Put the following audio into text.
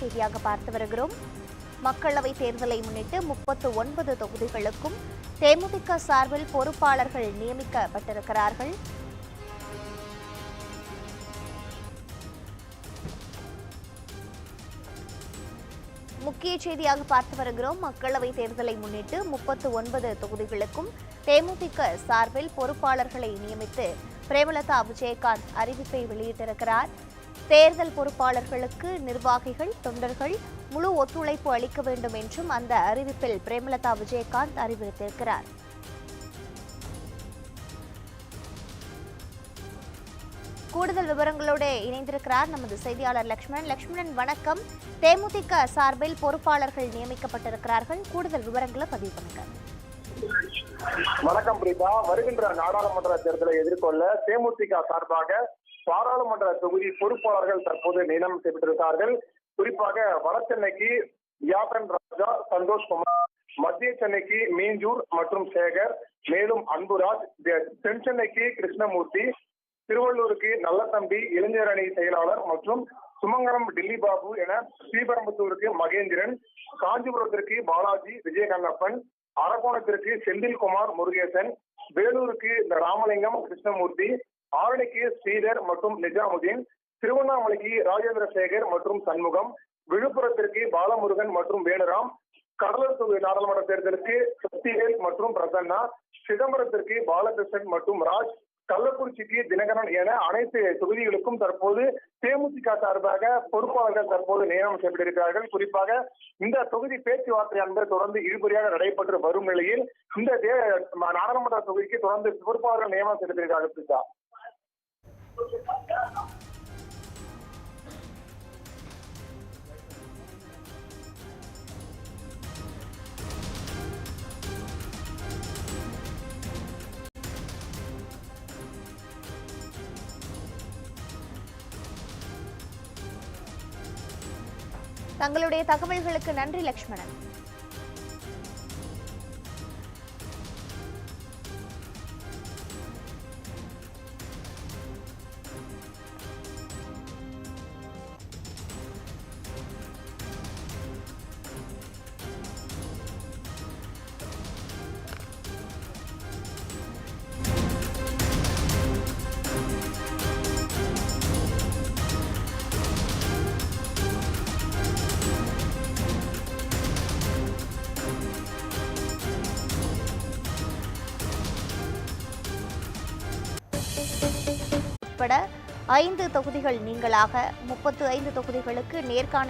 செய்தியாக பார்த்து வருகிறோம். மக்களவைத் தேர்தலை முன்னிட்டு முப்பத்து ஒன்பது தொகுதிகளுக்கும் தேமுதிக சார்பில் பொறுப்பாளர்கள் நியமிக்கப்பட்டிருக்கிறார்கள். முக்கிய செய்தியாக பார்த்து வருகிறோம். மக்களவைத் தேர்தலை முன்னிட்டு முப்பத்து ஒன்பது தொகுதிகளுக்கும் தேமுதிக சார்பில் பொறுப்பாளர்களை நியமித்து பிரேமலதா விஜயகாந்த் அறிவிப்பை வெளியிட்டிருக்கிறார். தேர்தல் பொறுப்பாளர்களுக்கு நிர்வாகிகள் தொண்டர்கள் முழு ஒத்துழைப்பு அளிக்க வேண்டும் என்றும் அந்த அறிவிப்பில் பிரேமலதா விஜயகாந்த் அறிவித்திருக்கிறார் கூடுதல் விவரங்களோடு இணைந்திருக்கிறார் நமது செய்தியாளர் லக்ஷ்மணன். லக்ஷ்மணன் வணக்கம். தேமுதிக சார்பில் பொறுப்பாளர்கள் நியமிக்கப்பட்டிருக்கிறார்கள். கூடுதல் விவரங்களை பதிவு பண்ணுங்க. வணக்கம் பிரீதா. வருகின்ற நாடாளுமன்ற தேர்தலை எதிர்கொள்ள தேமுதிக சார்பாக பாராளுமன்ற தொகுதி பொறுப்பாளர்கள் தற்போது நியமனம் செய்யப்பட்டிருக்கிறார்கள் குறிப்பாக வட சென்னைக்கு ராஜா சந்தோஷ் குமார் மத்திய சென்னைக்கு மீஞ்சூர் மற்றும் சேகர் மேலும் அன்புராஜ் தென் சென்னைக்கு கிருஷ்ணமூர்த்தி திருவள்ளூருக்கு நல்லதம்பி இளைஞர் அணி செயலாளர் மற்றும் சுமங்கலம் டில்லி பாபு என ஸ்ரீபெரும்புத்தூருக்கு மகேந்திரன் காஞ்சிபுரத்திற்கு பாலாஜி விஜயகண்ணப்பன் அரக்கோணத்திற்கு செந்தில்குமார் முருகேசன் வேலூருக்கு இந்த ராமலிங்கம் கிருஷ்ணமூர்த்தி ஆரணிக்கு ஸ்ரீதர் மற்றும் நிஜாமுதீன் திருவண்ணாமலைக்கு ராஜேந்திர சேகர் மற்றும் சண்முகம் விழுப்புரத்திற்கு பாலமுருகன் மற்றும் வேணுராம் கடலூர் தொகுதி நாடாளுமன்ற தேர்தலுக்கு சக்திவேல் மற்றும் பிரசன்னா சிதம்பரத்திற்கு பாலகிருஷ்ணன் மற்றும் ராஜ் கள்ளக்குறிச்சிக்கு தினகரன் என அனைத்து தொகுதிகளுக்கும் தற்போது தேமுதிக சார்பாக பொறுப்பாளர்கள் தற்போது நியமனம் செய்யப்பட்டிருக்கிறார்கள் குறிப்பாக இந்த தொகுதி பேச்சுவார்த்தை என்பது தொடர்ந்து இழுபறியாக நடைபெற்று வரும் நிலையில் இந்த தே- நாடாளுமன்ற தொகுதிக்கு தொடர்ந்து பொறுப்பாளர்கள் நியமனம் செய்திருக்கிறார்கள் தங்களுடைய தகவல்களுக்கு நன்றி லக்ஷ்மணன். உட்பட ஐந்து தொகுதிகள் நீங்களாக முப்பத்து ஐந்து தொகுதிகளுக்கு நேர்காணல்